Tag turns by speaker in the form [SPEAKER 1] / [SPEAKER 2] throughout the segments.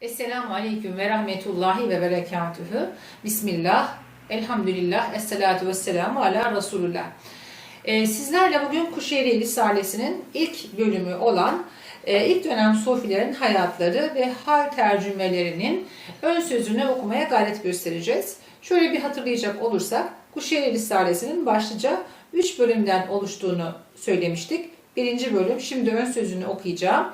[SPEAKER 1] Esselamu Aleyküm ve Rahmetullahi ve Berekatühü. Bismillah, Elhamdülillah, Esselatu Vesselamu Ala Resulullah. Ee, sizlerle bugün Kuşeyri Risalesi'nin ilk bölümü olan e, ilk dönem Sofilerin hayatları ve hal tercümelerinin ön sözünü okumaya gayret göstereceğiz. Şöyle bir hatırlayacak olursak Kuşeyri Risalesi'nin başlıca 3 bölümden oluştuğunu söylemiştik. Birinci bölüm, şimdi ön sözünü okuyacağım.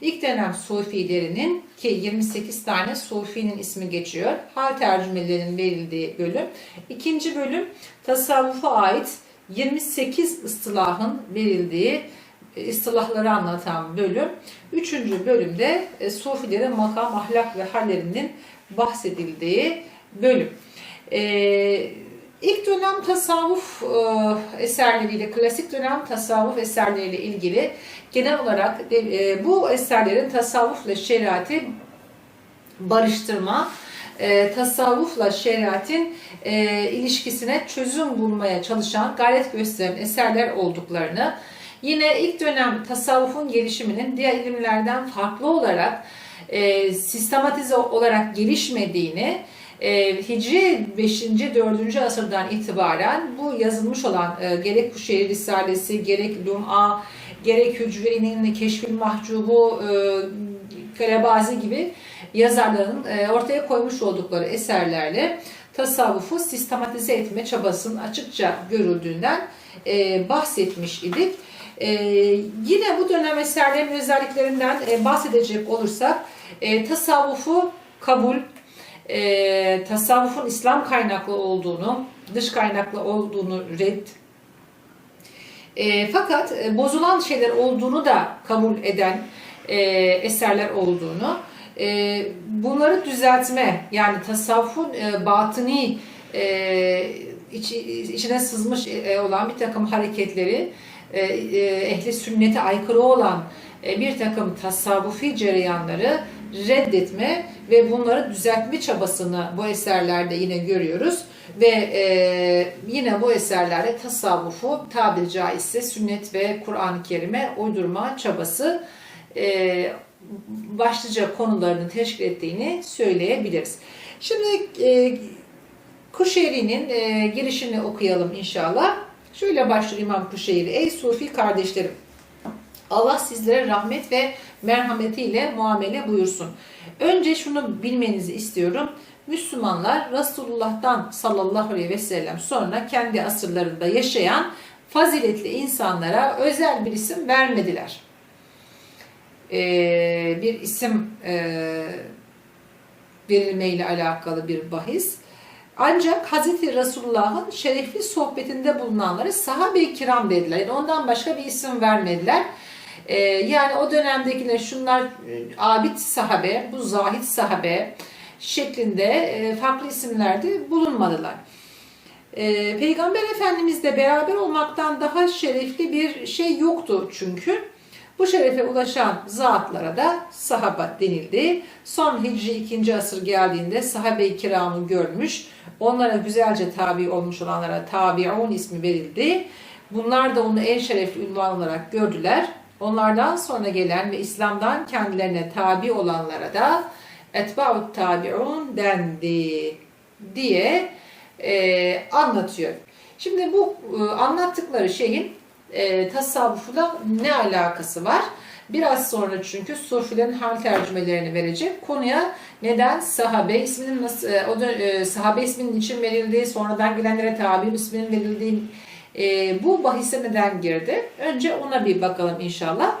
[SPEAKER 1] İlk dönem Sufilerinin ki 28 tane Sufi'nin ismi geçiyor. Hal tercümelerinin verildiği bölüm. İkinci bölüm tasavvufa ait 28 ıstılahın verildiği e, ıstilahları anlatan bölüm. Üçüncü bölümde e, Sufilerin makam, ahlak ve hallerinin bahsedildiği bölüm. Ee, İlk dönem tasavvuf e, eserleriyle, klasik dönem tasavvuf eserleriyle ilgili genel olarak e, bu eserlerin tasavvufla şeriatı barıştırma, e, tasavvufla şeriatin ilişkisine çözüm bulmaya çalışan, gayret gösteren eserler olduklarını, yine ilk dönem tasavvufun gelişiminin diğer ilimlerden farklı olarak sistematize olarak gelişmediğini, e, Hicri 5. 4. asırdan itibaren bu yazılmış olan e, gerek Kuşeyri Risalesi, gerek Lum'a, gerek Hücveri'nin Keşfül Mahcubu, e, Kalebazi gibi yazarların e, ortaya koymuş oldukları eserlerle tasavvufu sistematize etme çabasının açıkça görüldüğünden e, bahsetmiş idik. E, yine bu dönem eserlerin özelliklerinden e, bahsedecek olursak e, tasavvufu kabul, e, tasavvufun İslam kaynaklı olduğunu, dış kaynaklı olduğunu red. E, fakat e, bozulan şeyler olduğunu da kabul eden e, eserler olduğunu, e, bunları düzeltme yani tasavvufun e, batıni e, içi, içine sızmış e, olan bir takım hareketleri e, e, ehli sünnete aykırı olan e, bir takım tasavvufi cereyanları reddetme ve bunları düzeltme çabasını bu eserlerde yine görüyoruz. Ve e, yine bu eserlerde tasavvufu tabiri caizse sünnet ve Kur'an-ı Kerim'e uydurma çabası e, başlıca konularını teşkil ettiğini söyleyebiliriz. Şimdi e, Kuşeyri'nin e, girişini okuyalım inşallah. Şöyle başlıyor İmam Kuşeyri. Ey Sufi kardeşlerim! Allah sizlere rahmet ve merhametiyle muamele buyursun. Önce şunu bilmenizi istiyorum. Müslümanlar Resulullah'tan sallallahu aleyhi ve sellem sonra kendi asırlarında yaşayan faziletli insanlara özel bir isim vermediler. Ee, bir isim e, verilmeyle alakalı bir bahis. Ancak Hz. Resulullah'ın şerefli sohbetinde bulunanları sahabe-i kiram dediler. Yani ondan başka bir isim vermediler. Ee, yani o dönemdekiler şunlar e, abid sahabe, bu zahid sahabe şeklinde e, farklı isimlerde bulunmadılar. Ee, Peygamber Efendimizle beraber olmaktan daha şerefli bir şey yoktu çünkü. Bu şerefe ulaşan zatlara da sahaba denildi. Son Hicri 2. asır geldiğinde sahabe-i kiramı görmüş, onlara güzelce tabi olmuş olanlara tabi'un ismi verildi. Bunlar da onu en şerefli ünvan olarak gördüler. Onlardan sonra gelen ve İslam'dan kendilerine tabi olanlara da etba'ut tabi'un dendi diye e, anlatıyor. Şimdi bu e, anlattıkları şeyin e, tasavvufla ne alakası var? Biraz sonra çünkü Sufilerin hal tercümelerini verecek. Konuya neden sahabe isminin nasıl, e, o da, e, sahabe isminin için verildiği, sonradan gelenlere tabi isminin verildiği e, bu bahise neden girdi? Önce ona bir bakalım inşallah.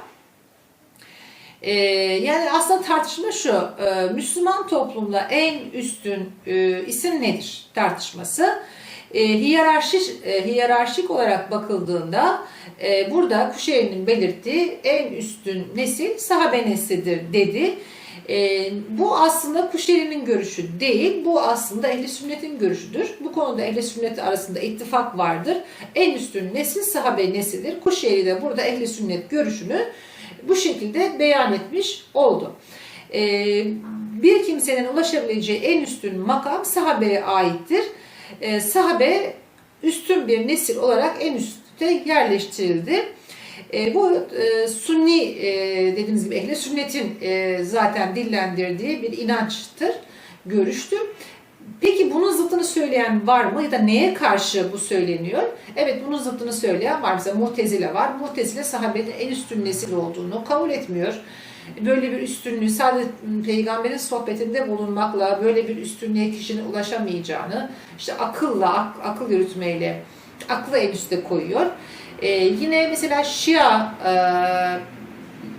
[SPEAKER 1] E, yani aslında tartışma şu, e, Müslüman toplumda en üstün e, isim nedir tartışması. E, hiyerarşik, e, hiyerarşik olarak bakıldığında e, burada Kuşeyri'nin belirttiği en üstün nesil sahabe neslidir dedi. E, bu aslında Kuşeyri'nin görüşü değil, bu aslında ehli sünnetin görüşüdür. Bu konuda ehli sünnet arasında ittifak vardır. En üstün nesil sahabe neslidir. Kuşeyri de burada ehli sünnet görüşünü bu şekilde beyan etmiş oldu. E, bir kimsenin ulaşabileceği en üstün makam sahabeye aittir. E, sahabe üstün bir nesil olarak en üstte yerleştirildi. E, bu e, Sunni e, dediğimiz gibi ehli sünnetin e, zaten dillendirdiği bir inançtır, görüştür. Peki bunun zıttını söyleyen var mı ya da neye karşı bu söyleniyor? Evet bunun zıttını söyleyen var. Mesela Mu'tezile var. Mu'tezile sahabenin en üstün nesil olduğunu kabul etmiyor. Böyle bir üstünlüğü sadece peygamberin sohbetinde bulunmakla böyle bir üstünlüğe kişinin ulaşamayacağını işte akılla, ak- akıl yürütmeyle aklı en üste koyuyor. Ee, yine mesela Şia e,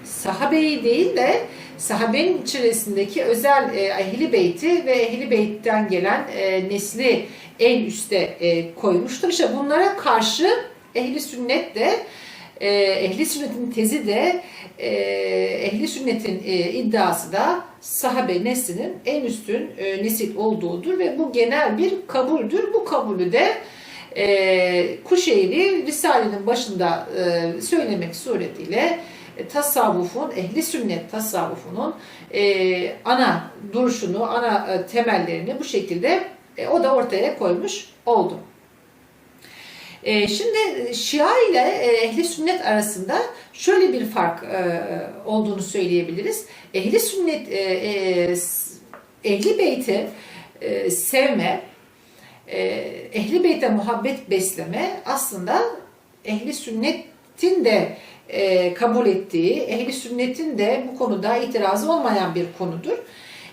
[SPEAKER 1] sahabeyi değil de sahabenin içerisindeki özel e, ehli beyti ve ehli beytten gelen e, nesli en üste e, koymuştur. İşte bunlara karşı ehli sünnet de e, ehli sünnetin tezi de e, ehli sünnetin e, iddiası da sahabe neslinin en üstün e, nesil olduğudur ve bu genel bir kabuldür. Bu kabulü de e, Kuşeyri Risale'nin başında e, söylemek suretiyle e, tasavvufun, ehli sünnet tasavvufunun e, ana duruşunu, ana e, temellerini bu şekilde e, o da ortaya koymuş oldu. E, şimdi Şia ile e, ehli sünnet arasında şöyle bir fark e, olduğunu söyleyebiliriz. Ehli sünnet, e, e, ehli beyti e, sevme, ehli beyte muhabbet besleme aslında ehli sünnetin de e, kabul ettiği, ehli sünnetin de bu konuda itirazı olmayan bir konudur.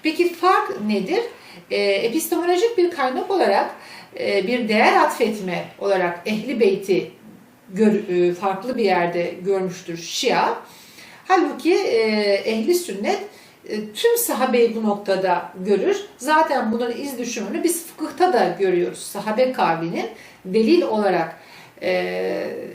[SPEAKER 1] Peki fark nedir? E, epistemolojik bir kaynak olarak e, bir değer atfetme olarak ehli beyti gör- e, farklı bir yerde görmüştür Şia. Halbuki e, ehli sünnet e, tüm sahabeyi bu noktada görür. Zaten bunun iz düşümünü biz fıkıhta da görüyoruz. Sahabe kavlinin delil olarak e,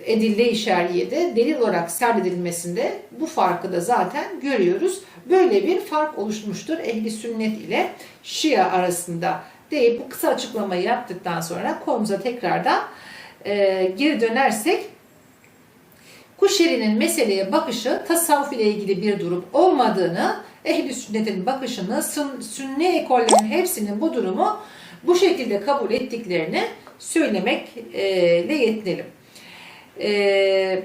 [SPEAKER 1] edille-i şeriyede delil olarak serdedilmesinde bu farkı da zaten görüyoruz. Böyle bir fark oluşmuştur ehli sünnet ile Şia arasında deyip bu kısa açıklamayı yaptıktan sonra konumuza tekrardan e, geri dönersek Kuşeri'nin meseleye bakışı tasavvuf ile ilgili bir durum olmadığını, ehli sünnetin bakışını, sün- sünni ekollerin hepsinin bu durumu bu şekilde kabul ettiklerini söylemekle yetinelim. Ee,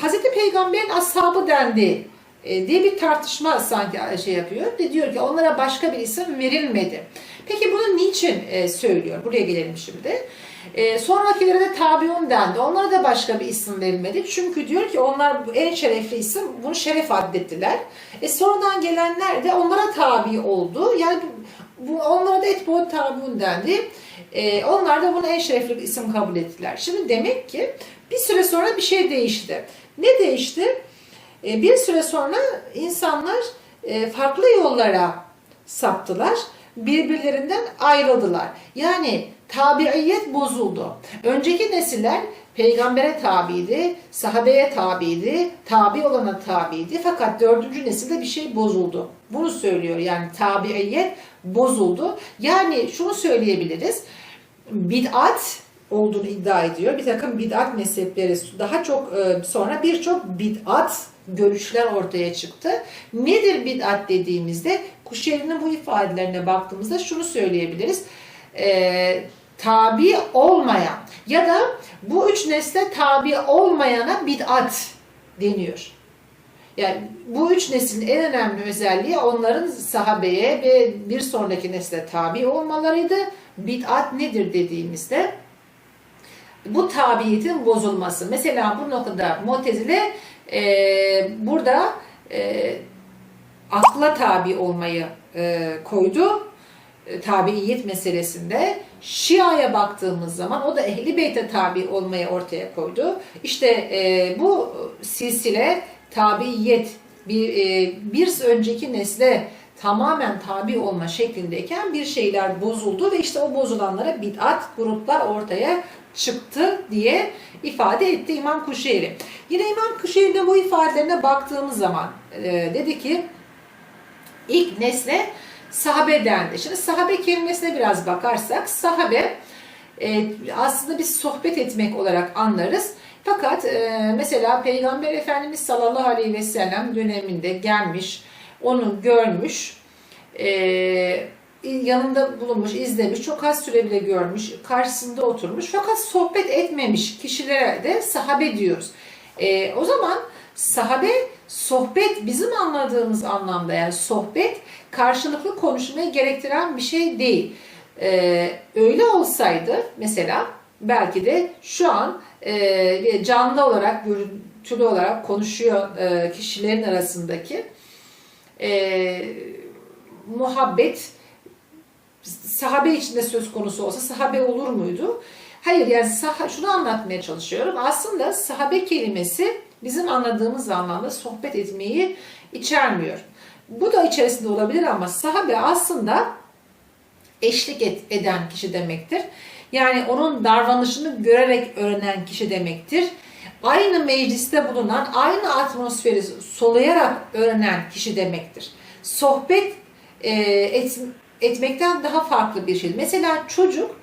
[SPEAKER 1] Hazreti Peygamber'in ashabı dendi diye bir tartışma sanki şey yapıyor ve diyor ki onlara başka bir isim verilmedi. Peki bunu niçin söylüyor? Buraya gelelim şimdi. E, sonrakilere de tabiun dendi. Onlara da başka bir isim verilmedi. Çünkü diyor ki onlar en şerefli isim, bunu şeref addettiler. E, sonradan gelenler de onlara tabi oldu. Yani bu, onlara da etbu tabiun dendi. E, onlar da bunu en şerefli bir isim kabul ettiler. Şimdi demek ki bir süre sonra bir şey değişti. Ne değişti? E, bir süre sonra insanlar e, farklı yollara saptılar. Birbirlerinden ayrıldılar. Yani tabiiyet bozuldu. Önceki nesiller peygambere tabiydi, sahabeye tabiydi, tabi olana tabiydi. Fakat dördüncü nesilde bir şey bozuldu. Bunu söylüyor yani tabiiyet bozuldu. Yani şunu söyleyebiliriz. Bid'at olduğunu iddia ediyor. Bir takım bid'at mezhepleri daha çok e, sonra birçok bid'at görüşler ortaya çıktı. Nedir bid'at dediğimizde Kuşeri'nin bu ifadelerine baktığımızda şunu söyleyebiliriz. E, tabi olmayan ya da bu üç nesle tabi olmayana bid'at deniyor. Yani bu üç neslin en önemli özelliği onların sahabeye ve bir sonraki nesle tabi olmalarıydı. Bid'at nedir dediğimizde bu tabiyetin bozulması. Mesela bu noktada Mu'tezile e, burada e, akla tabi olmayı e, koydu. E, tabiiyet meselesinde. Şia'ya baktığımız zaman o da ehli beyte tabi olmayı ortaya koydu. İşte e, bu silsile tabiiyet bir, e, bir önceki nesle tamamen tabi olma şeklindeyken bir şeyler bozuldu ve işte o bozulanlara bid'at gruplar ortaya çıktı diye ifade etti İmam Kuşeyri. Yine İmam Kuşeyri'nin bu ifadelerine baktığımız zaman e, dedi ki ilk nesle sahabe dendi. Şimdi sahabe kelimesine biraz bakarsak sahabe e, aslında biz sohbet etmek olarak anlarız. Fakat e, mesela Peygamber Efendimiz sallallahu aleyhi ve sellem döneminde gelmiş, onu görmüş, e, yanında bulunmuş, izlemiş, çok az süre bile görmüş, karşısında oturmuş fakat sohbet etmemiş kişilere de sahabe diyoruz. E, o zaman sahabe sohbet bizim anladığımız anlamda yani sohbet karşılıklı konuşmayı gerektiren bir şey değil. E, öyle olsaydı mesela belki de şu an e, canlı olarak, görüntülü olarak konuşuyor e, kişilerin arasındaki e, muhabbet sahabe içinde söz konusu olsa sahabe olur muydu? Hayır yani sah şunu anlatmaya çalışıyorum. Aslında sahabe kelimesi bizim anladığımız anlamda sohbet etmeyi içermiyor. Bu da içerisinde olabilir ama sahabe aslında eşlik et, eden kişi demektir. Yani onun davranışını görerek öğrenen kişi demektir. Aynı mecliste bulunan, aynı atmosferi soluyarak öğrenen kişi demektir. Sohbet e, et, etmekten daha farklı bir şey. Mesela çocuk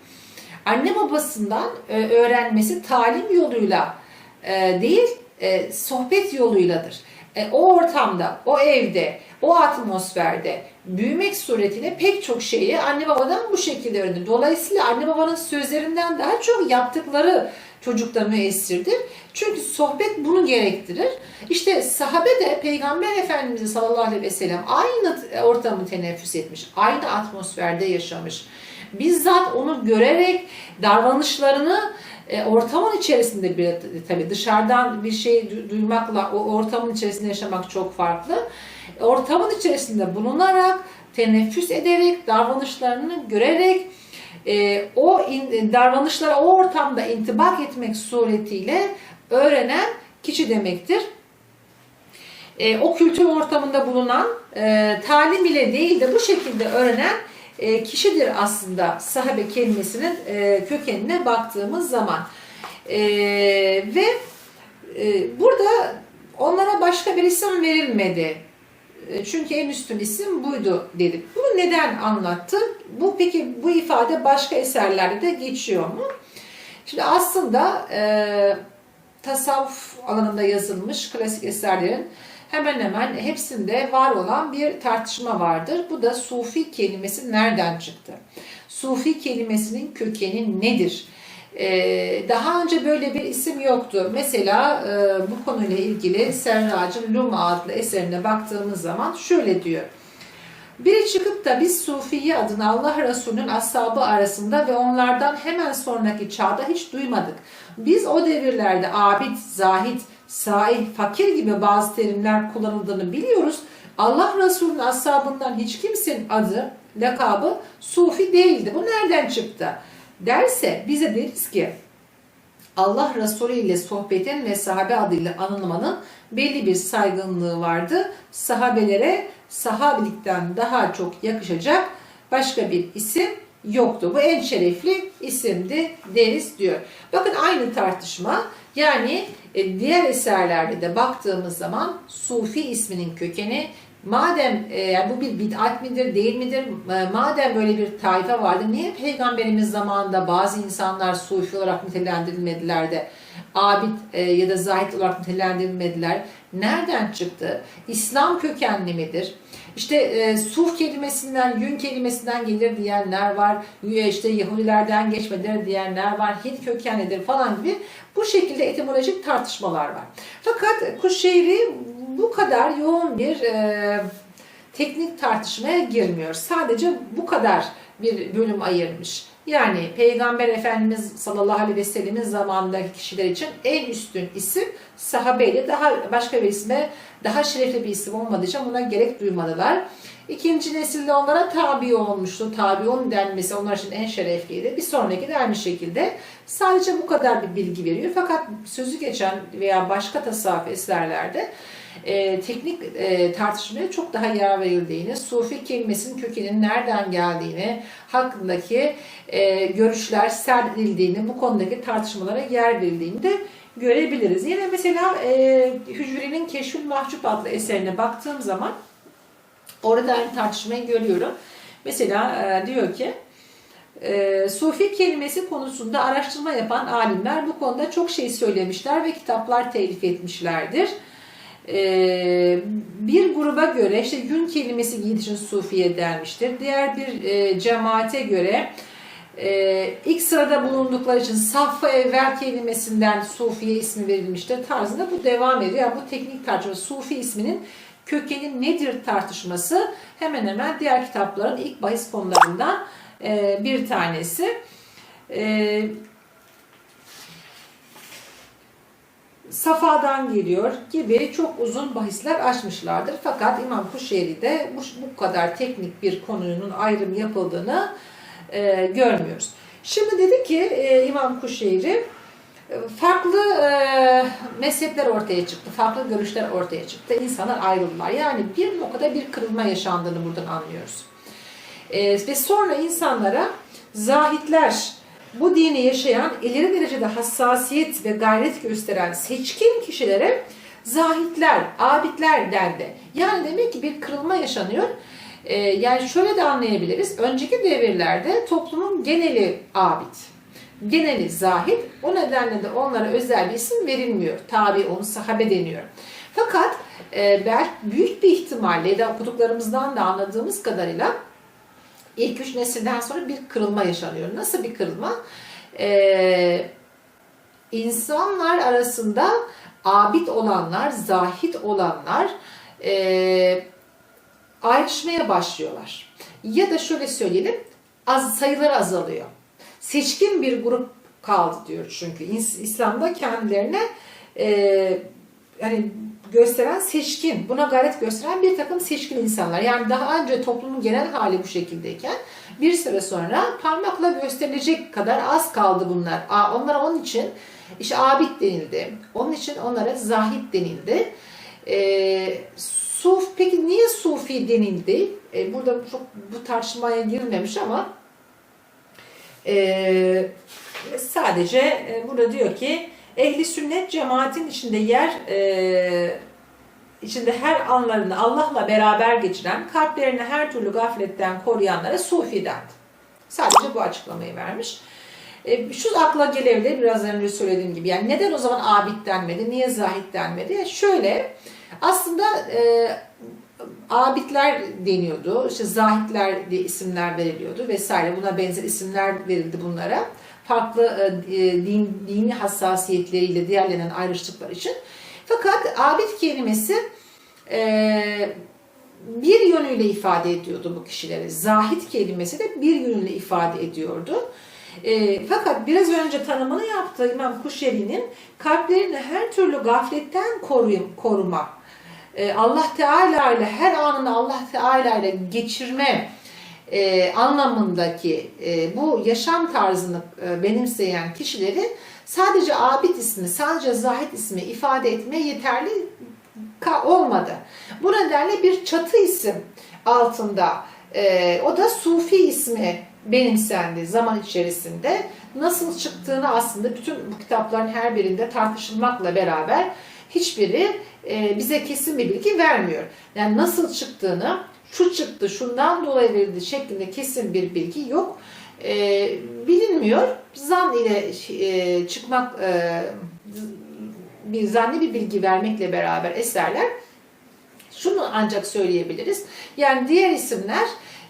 [SPEAKER 1] anne babasından e, öğrenmesi talim yoluyla e, değil, e, sohbet yoluyladır. E, o ortamda, o evde, o atmosferde büyümek suretiyle pek çok şeyi anne babadan bu şekilde öğrenir. Dolayısıyla anne babanın sözlerinden daha çok yaptıkları çocukta müessirdir. Çünkü sohbet bunu gerektirir. İşte sahabe de Peygamber Efendimiz sallallahu aleyhi ve sellem aynı ortamı teneffüs etmiş. Aynı atmosferde yaşamış. Bizzat onu görerek davranışlarını e, ortamın içerisinde bir tabii dışarıdan bir şey duymakla o ortamın içerisinde yaşamak çok farklı. Ortamın içerisinde bulunarak, teneffüs ederek, davranışlarını görerek e, o in, davranışlara o ortamda intibak etmek suretiyle öğrenen kişi demektir. E, o kültür ortamında bulunan e, talim ile değil de bu şekilde öğrenen e, kişidir aslında sahabe kelimesinin e, kökenine baktığımız zaman. E, ve burada onlara başka bir isim verilmedi. Çünkü en üstün isim buydu dedik. Bunu neden anlattı? Bu peki bu ifade başka eserlerde de geçiyor mu? Şimdi aslında e, tasavvuf alanında yazılmış klasik eserlerin hemen hemen hepsinde var olan bir tartışma vardır. Bu da sufi kelimesi nereden çıktı? Sufi kelimesinin kökeni nedir? Ee, daha önce böyle bir isim yoktu. Mesela e, bu konuyla ilgili Serrac'ın Luma adlı eserine baktığımız zaman şöyle diyor. Biri çıkıp da biz Sufiye adını Allah Resulü'nün ashabı arasında ve onlardan hemen sonraki çağda hiç duymadık. Biz o devirlerde abid, zahit, saih, fakir gibi bazı terimler kullanıldığını biliyoruz. Allah Resulü'nün ashabından hiç kimsenin adı, lakabı Sufi değildi. Bu nereden çıktı? Derse bize deriz ki Allah Resulü ile sohbetin ve sahabe adıyla anılmanın belli bir saygınlığı vardı. Sahabelere sahabilikten daha çok yakışacak başka bir isim yoktu. Bu en şerefli isimdi deriz diyor. Bakın aynı tartışma yani e, diğer eserlerde de baktığımız zaman Sufi isminin kökeni madem e, bu bir bid'at midir değil midir e, madem böyle bir tayfa vardı niye peygamberimiz zamanında bazı insanlar Sufi olarak nitelendirilmediler de abid e, ya da zahid olarak nitelendirilmediler nereden çıktı İslam kökenli midir işte e, suf kelimesinden, yün kelimesinden gelir diyenler var. İşte Yahudilerden geçmedir diyenler var. Hint kökenlidir falan gibi bu şekilde etimolojik tartışmalar var. Fakat Kuşeyri bu kadar yoğun bir e, teknik tartışmaya girmiyor. Sadece bu kadar bir bölüm ayırmış. Yani Peygamber Efendimiz sallallahu aleyhi ve sellemin zamanındaki kişiler için en üstün isim sahabeydi. Daha başka bir isme, daha şerefli bir isim olmadığı için buna gerek duymadılar. İkinci nesilde onlara tabi olmuştu. Tabiun denmesi onlar için en şerefliydi. Bir sonraki de aynı şekilde sadece bu kadar bir bilgi veriyor. Fakat sözü geçen veya başka tasavvuf eserlerde e, teknik e, tartışmaya çok daha yer verildiğini, Sufi kelimesinin kökeninin nereden geldiğini, hakkındaki e, görüşler serdildiğini, bu konudaki tartışmalara yer verildiğini de görebiliriz. Yine mesela e, Hücre'nin Keşfül Mahcup adlı eserine baktığım zaman orada aynı tartışmayı görüyorum. Mesela e, diyor ki e, Sufi kelimesi konusunda araştırma yapan alimler bu konuda çok şey söylemişler ve kitaplar telif etmişlerdir. Ee, Bir gruba göre işte yün kelimesi giydiği için sufiye denmiştir. Diğer bir e, cemaate göre e, ilk sırada bulundukları için saffı evvel kelimesinden sufiye ismi verilmiştir tarzında bu devam ediyor. Yani bu teknik tartışma sufi isminin kökeni nedir tartışması hemen hemen diğer kitapların ilk bahis konularından e, bir tanesi. E, Safa'dan geliyor gibi çok uzun bahisler açmışlardır. Fakat İmam Kuşeyri'de bu, bu kadar teknik bir konunun ayrım yapıldığını e, görmüyoruz. Şimdi dedi ki e, İmam Kuşeyri e, farklı e, mezhepler ortaya çıktı, farklı görüşler ortaya çıktı. İnsanlar ayrıldılar. Yani bir noktada bir kırılma yaşandığını buradan anlıyoruz. E, ve sonra insanlara zahitler, bu dini yaşayan, ileri derecede hassasiyet ve gayret gösteren seçkin kişilere zahitler, abidler dendi. Yani demek ki bir kırılma yaşanıyor. Ee, yani şöyle de anlayabiliriz. Önceki devirlerde toplumun geneli abid. Geneli zahid. O nedenle de onlara özel bir isim verilmiyor. Tabi onu sahabe deniyor. Fakat e, belki büyük bir ihtimalle da okuduklarımızdan da anladığımız kadarıyla ilk üç nesilden sonra bir kırılma yaşanıyor. Nasıl bir kırılma? Ee, insanlar arasında abid olanlar, zahit olanlar e, ayrışmaya başlıyorlar. Ya da şöyle söyleyelim, az sayıları azalıyor. Seçkin bir grup kaldı diyor çünkü. İslam'da kendilerine e, hani gösteren seçkin, buna gayret gösteren bir takım seçkin insanlar. Yani daha önce toplumun genel hali bu şekildeyken bir süre sonra parmakla gösterilecek kadar az kaldı bunlar. Onlara onun için işte abid denildi. Onun için onlara zahit denildi. E, suf, peki niye sufi denildi? E, burada çok bu tartışmaya girmemiş ama e, sadece e, burada diyor ki ehli sünnet cemaatin içinde yer e, içinde her anlarını Allah'la beraber geçiren, kalplerini her türlü gafletten koruyanlara sufi dendi. Sadece bu açıklamayı vermiş. E, şu akla gelebilir biraz önce söylediğim gibi. Yani neden o zaman abid denmedi, niye zahid denmedi? Şöyle, aslında e, abidler deniyordu, işte zahitler diye isimler veriliyordu vesaire. Buna benzer isimler verildi bunlara. Farklı e, din, dini hassasiyetleriyle diğerlerinden ayrıştıkları için. Fakat abid kelimesi e, bir yönüyle ifade ediyordu bu kişileri. Zahit kelimesi de bir yönüyle ifade ediyordu. E, fakat biraz önce tanımını yaptığı İmam Kuşeri'nin kalplerini her türlü gafletten koruyum, koruma, e, Allah Teala ile her anını Allah Teala ile geçirme e, anlamındaki e, bu yaşam tarzını e, benimseyen kişileri sadece abid ismi, sadece zahid ismi ifade etmeye yeterli olmadı. Bu nedenle bir çatı isim altında e, o da Sufi ismi benimsendi zaman içerisinde. Nasıl çıktığını aslında bütün bu kitapların her birinde tartışılmakla beraber hiçbiri e, bize kesin bir bilgi vermiyor. Yani nasıl çıktığını, şu çıktı, şundan dolayı verildi şeklinde kesin bir bilgi yok. E, bilinmiyor. Zan ile e, çıkmak, e, bir zanni bir bilgi vermekle beraber eserler şunu ancak söyleyebiliriz. Yani diğer isimler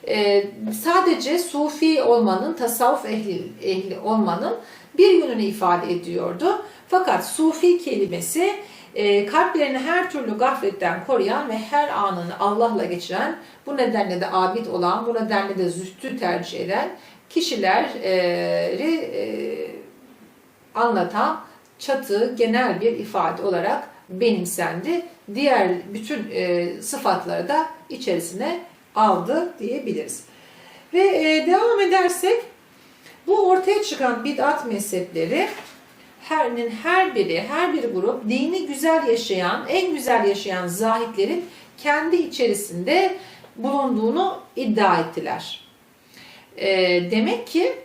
[SPEAKER 1] e, sadece sufi olmanın, tasavvuf ehli, ehli olmanın bir yönünü ifade ediyordu. Fakat sufi kelimesi e, kalplerini her türlü gafletten koruyan ve her anını Allah'la geçiren, bu nedenle de abid olan, bu nedenle de zühtü tercih eden kişileri e, anlatan çatı genel bir ifade olarak benimsendi. Diğer bütün e, sıfatları da içerisine aldı diyebiliriz. Ve e, devam edersek bu ortaya çıkan bid'at mezhepleri herinin her biri, her bir grup dini güzel yaşayan, en güzel yaşayan zahitlerin kendi içerisinde bulunduğunu iddia ettiler. E, demek ki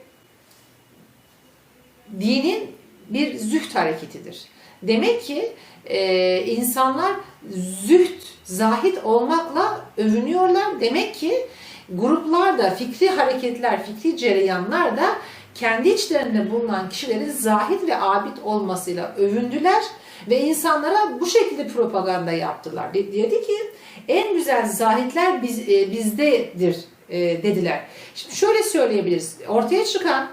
[SPEAKER 1] dinin bir züht hareketidir. Demek ki e, insanlar züht, zahit olmakla övünüyorlar. Demek ki gruplar da, fikri hareketler, fikri cereyanlar da kendi içlerinde bulunan kişilerin zahid ve abid olmasıyla övündüler ve insanlara bu şekilde propaganda yaptılar. De- Dedi ki en güzel zahitler biz, e, bizdedir e, dediler. Şimdi şöyle söyleyebiliriz. Ortaya çıkan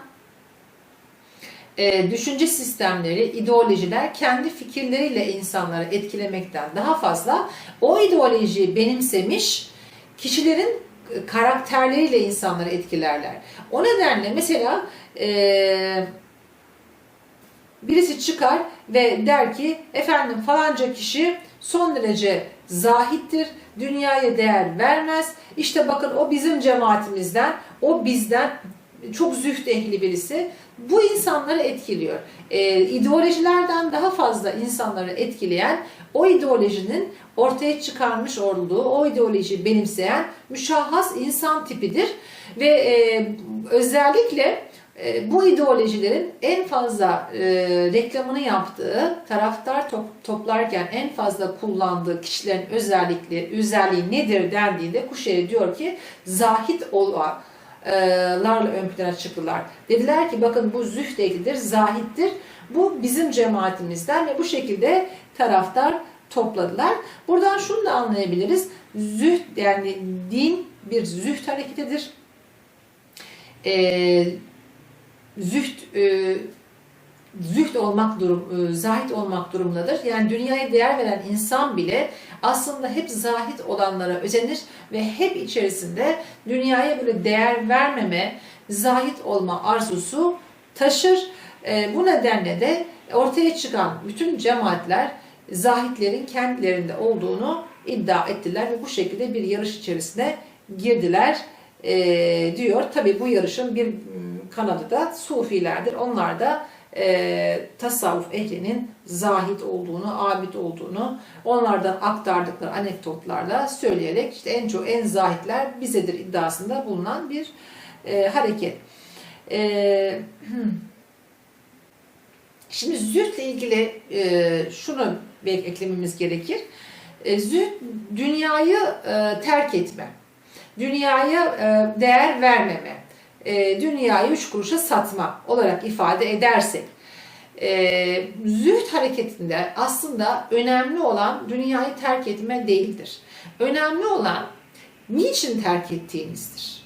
[SPEAKER 1] e, düşünce sistemleri, ideolojiler kendi fikirleriyle insanları etkilemekten daha fazla o ideolojiyi benimsemiş kişilerin e, karakterleriyle insanları etkilerler. O nedenle mesela e, birisi çıkar ve der ki efendim falanca kişi son derece zahittir, dünyaya değer vermez. İşte bakın o bizim cemaatimizden, o bizden çok zühd ehli birisi. Bu insanları etkiliyor. Ee, ideolojilerden daha fazla insanları etkileyen o ideolojinin ortaya çıkarmış olduğu, o ideolojiyi benimseyen müşahhas insan tipidir. Ve e, özellikle e, bu ideolojilerin en fazla e, reklamını yaptığı, taraftar top, toplarken en fazla kullandığı kişilerin özellikleri, özelliği nedir dendiğinde Kuşeri diyor ki zahit olanlarla ön plana çıktılar. Dediler ki bakın bu zühd ehlidir, zahittir. Bu bizim cemaatimizden ve bu şekilde taraftar topladılar. Buradan şunu da anlayabiliriz. Zühd yani din bir zühd hareketidir. Ee, zühd e, zühd olmak durum, e, zahit olmak durumundadır. Yani dünyaya değer veren insan bile aslında hep zahit olanlara özenir ve hep içerisinde dünyaya böyle değer vermeme, zahit olma arzusu taşır. E, bu nedenle de ortaya çıkan bütün cemaatler zahitlerin kendilerinde olduğunu iddia ettiler ve bu şekilde bir yarış içerisine girdiler e, diyor. Tabi bu yarışın bir kanadı da Sufilerdir. Onlar da e, tasavvuf ehlinin zahit olduğunu, abid olduğunu onlardan aktardıkları anekdotlarla söyleyerek işte en çok en zahitler bizedir iddiasında bulunan bir e, hareket. E, şimdi zühdle ilgili e, şunu belki eklememiz gerekir. E, zühd dünyayı e, terk etme, dünyaya e, değer vermeme, e, dünyayı üç kuruşa satma olarak ifade edersek e, zühd hareketinde aslında önemli olan dünyayı terk etme değildir. Önemli olan niçin terk ettiğinizdir.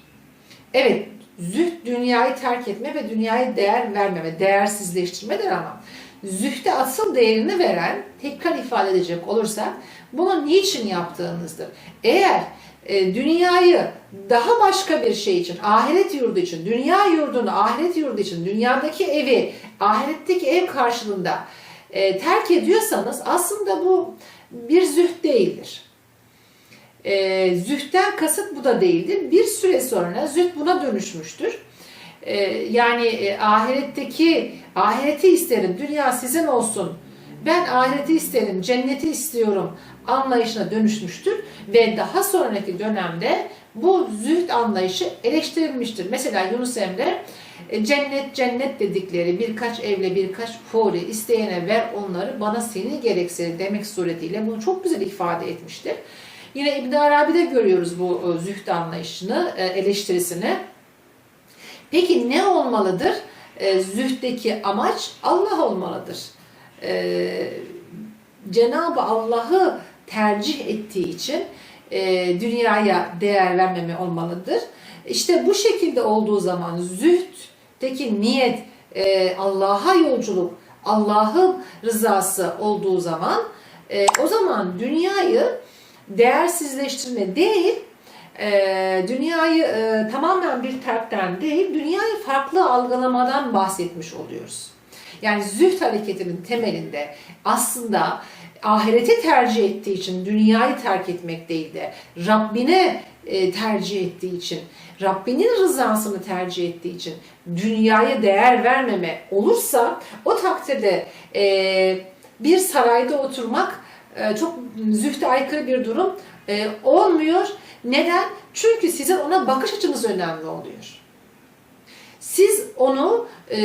[SPEAKER 1] Evet, zühd dünyayı terk etme ve dünyaya değer vermeme, değersizleştirmedir ama zühde asıl değerini veren, tekrar ifade edecek olursak, bunu niçin yaptığınızdır. Eğer e, dünyayı daha başka bir şey için, ahiret yurdu için, dünya yurdunu ahiret yurdu için, dünyadaki evi ahiretteki ev karşılığında e, terk ediyorsanız aslında bu bir zühd değildir. E, kasıt bu da değildir. Bir süre sonra zühd buna dönüşmüştür. E, yani ahiretteki ahireti isterim, dünya sizin olsun. Ben ahireti isterim, cenneti istiyorum anlayışına dönüşmüştür ve daha sonraki dönemde bu zühd anlayışı eleştirilmiştir. Mesela Yunus Emre e, cennet cennet dedikleri birkaç evle birkaç fori isteyene ver onları bana seni gerekse demek suretiyle bunu çok güzel ifade etmiştir. Yine İbn Arabi'de görüyoruz bu e, zühd anlayışını, e, eleştirisini. Peki ne olmalıdır? Zühddeki amaç Allah olmalıdır. Cenab-ı Allah'ı tercih ettiği için dünyaya değer vermeme olmalıdır. İşte bu şekilde olduğu zaman zühddeki niyet Allah'a yolculuk, Allah'ın rızası olduğu zaman o zaman dünyayı değersizleştirme değil, e, dünyayı e, tamamen bir terkten değil, dünyayı farklı algılamadan bahsetmiş oluyoruz. Yani zühd hareketinin temelinde aslında ahireti tercih ettiği için dünyayı terk etmek değil de Rabbine e, tercih ettiği için, Rabbinin rızasını tercih ettiği için dünyaya değer vermeme olursa o takdirde e, bir sarayda oturmak e, çok zühde aykırı bir durum olmuyor. Neden? Çünkü sizin ona bakış açınız önemli oluyor. Siz onu e,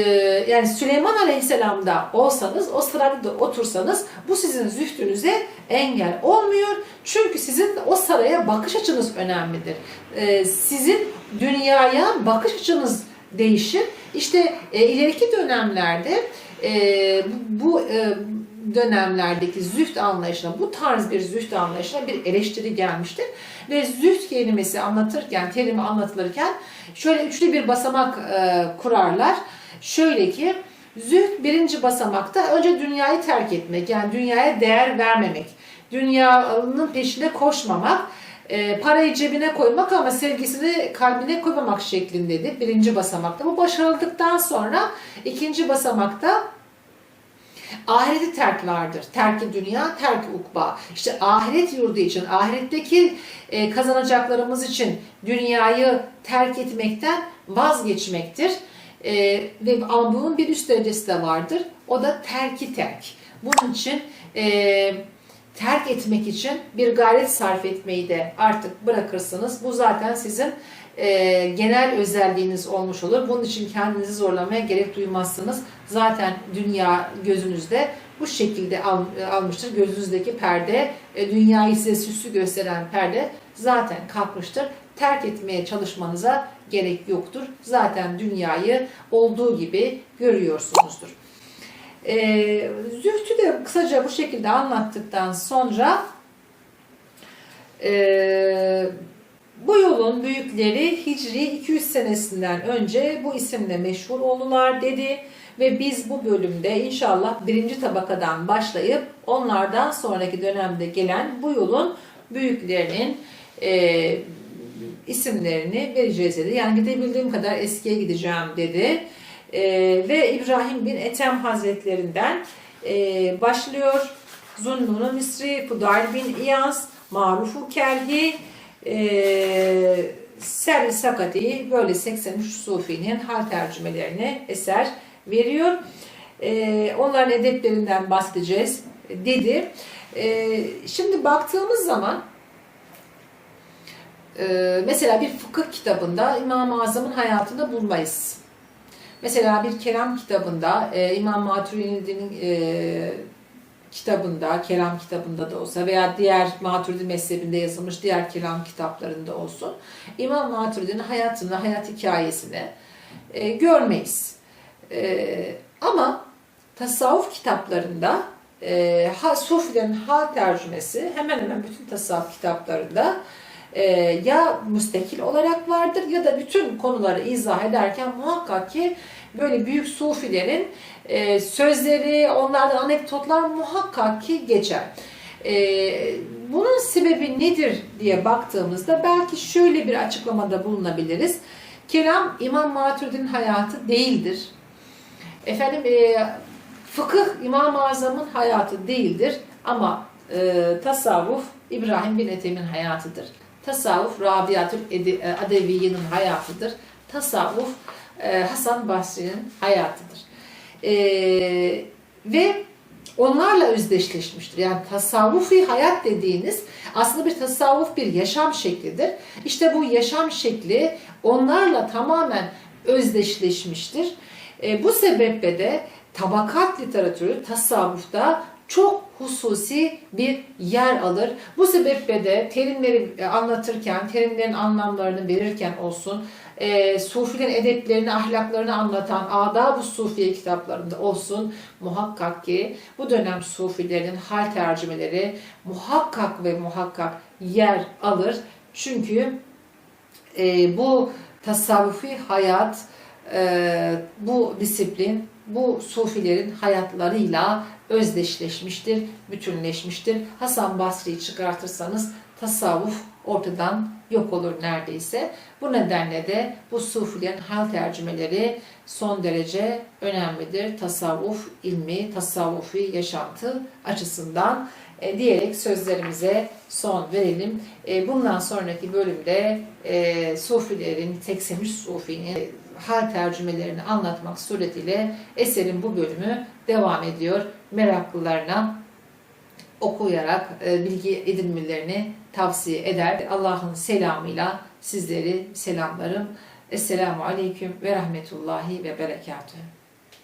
[SPEAKER 1] yani Süleyman Aleyhisselam'da olsanız, o sarayda otursanız bu sizin zühdünüze engel olmuyor. Çünkü sizin o saraya bakış açınız önemlidir. sizin dünyaya bakış açınız değişir. İşte e, ileriki dönemlerde e, bu e, dönemlerdeki züht anlayışına, bu tarz bir züht anlayışına bir eleştiri gelmiştir. Ve züht kelimesi anlatırken, terimi anlatılırken şöyle üçlü bir basamak e, kurarlar. Şöyle ki, züht birinci basamakta önce dünyayı terk etmek, yani dünyaya değer vermemek, dünyanın peşine koşmamak, e, parayı cebine koymak ama sevgisini kalbine koymamak şeklindedir birinci basamakta. Bu başarıldıktan sonra ikinci basamakta ahireti terk vardır. Terki dünya, terki ukba. İşte ahiret yurdu için, ahiretteki e, kazanacaklarımız için dünyayı terk etmekten vazgeçmektir. E, ve ama bunun bir üst derecesi de vardır. O da terki terk. Bunun için e, terk etmek için bir gayret sarf etmeyi de artık bırakırsınız. Bu zaten sizin genel özelliğiniz olmuş olur. Bunun için kendinizi zorlamaya gerek duymazsınız. Zaten dünya gözünüzde bu şekilde al, almıştır. Gözünüzdeki perde, e, dünyayı size süslü gösteren perde zaten kalkmıştır. Terk etmeye çalışmanıza gerek yoktur. Zaten dünyayı olduğu gibi görüyorsunuzdur. E, zühtü de kısaca bu şekilde anlattıktan sonra e, bu yolun büyükleri Hicri 200 senesinden önce bu isimle meşhur oldular dedi ve biz bu bölümde inşallah birinci tabakadan başlayıp onlardan sonraki dönemde gelen bu yolun büyüklerinin e, isimlerini vereceğiz dedi. Yani gidebildiğim kadar eskiye gideceğim dedi. E, ve İbrahim bin Ethem Hazretlerinden e, başlıyor. Zunnun Misri, Fudayl bin İyaz, Marufu Kerhi, e, Serri Sakati böyle 83 Sufi'nin hal tercümelerini eser veriyor. E, onların edeplerinden bahsedeceğiz dedi. E, şimdi baktığımız zaman e, mesela bir fıkıh kitabında İmam-ı Azam'ın hayatını bulmayız. Mesela bir kelam kitabında e, İmam Maturidi'nin e, kitabında, kelam kitabında da olsa veya diğer Maturidi mezhebinde yazılmış diğer kelam kitaplarında olsun İmam Maturidi'nin hayatını, hayat hikayesini e, görmeyiz. E, ama tasavvuf kitaplarında e, ha, Sufilerin hal tercümesi hemen hemen bütün tasavvuf kitaplarında e, ya müstakil olarak vardır ya da bütün konuları izah ederken muhakkak ki böyle büyük sufilerin e, sözleri, onlardan anekdotlar muhakkak ki geçer. E, bunun sebebi nedir diye baktığımızda belki şöyle bir açıklamada bulunabiliriz. Kelam İmam Maturidi'nin hayatı değildir. Efendim e, fıkıh İmam-ı Azam'ın hayatı değildir ama e, tasavvuf İbrahim bin Ethem'in hayatıdır. Tasavvuf Rabiatül Adeviye'nin hayatıdır. Tasavvuf e, Hasan Basri'nin hayatıdır. E, ve onlarla özdeşleşmiştir. Yani tasavvufi hayat dediğiniz aslında bir tasavvuf bir yaşam şeklidir. İşte bu yaşam şekli onlarla tamamen özdeşleşmiştir. E, bu sebeple de tabakat literatürü tasavvufta çok hususi bir yer alır. Bu sebeple de terimleri anlatırken, terimlerin anlamlarını verirken olsun, e, Sufilerin edeplerini, ahlaklarını anlatan Adab-ı Sufiye kitaplarında olsun muhakkak ki bu dönem Sufilerin hal tercümeleri muhakkak ve muhakkak yer alır. Çünkü e, bu tasavvufi hayat, e, bu disiplin, bu Sufilerin hayatlarıyla özdeşleşmiştir, bütünleşmiştir. Hasan Basri'yi çıkartırsanız tasavvuf ortadan yok olur neredeyse. Bu nedenle de bu sufilerin hal tercümeleri son derece önemlidir. Tasavvuf ilmi, tasavvufi yaşantı açısından e, diyerek sözlerimize son verelim. E, bundan sonraki bölümde e, sufilerin, 83 sufinin hal tercümelerini anlatmak suretiyle eserin bu bölümü devam ediyor. Meraklılarına okuyarak e, bilgi edinmelerini tavsiye eder. Allah'ın selamıyla sizleri selamlarım. Esselamu Aleyküm ve Rahmetullahi ve Berekatuhu.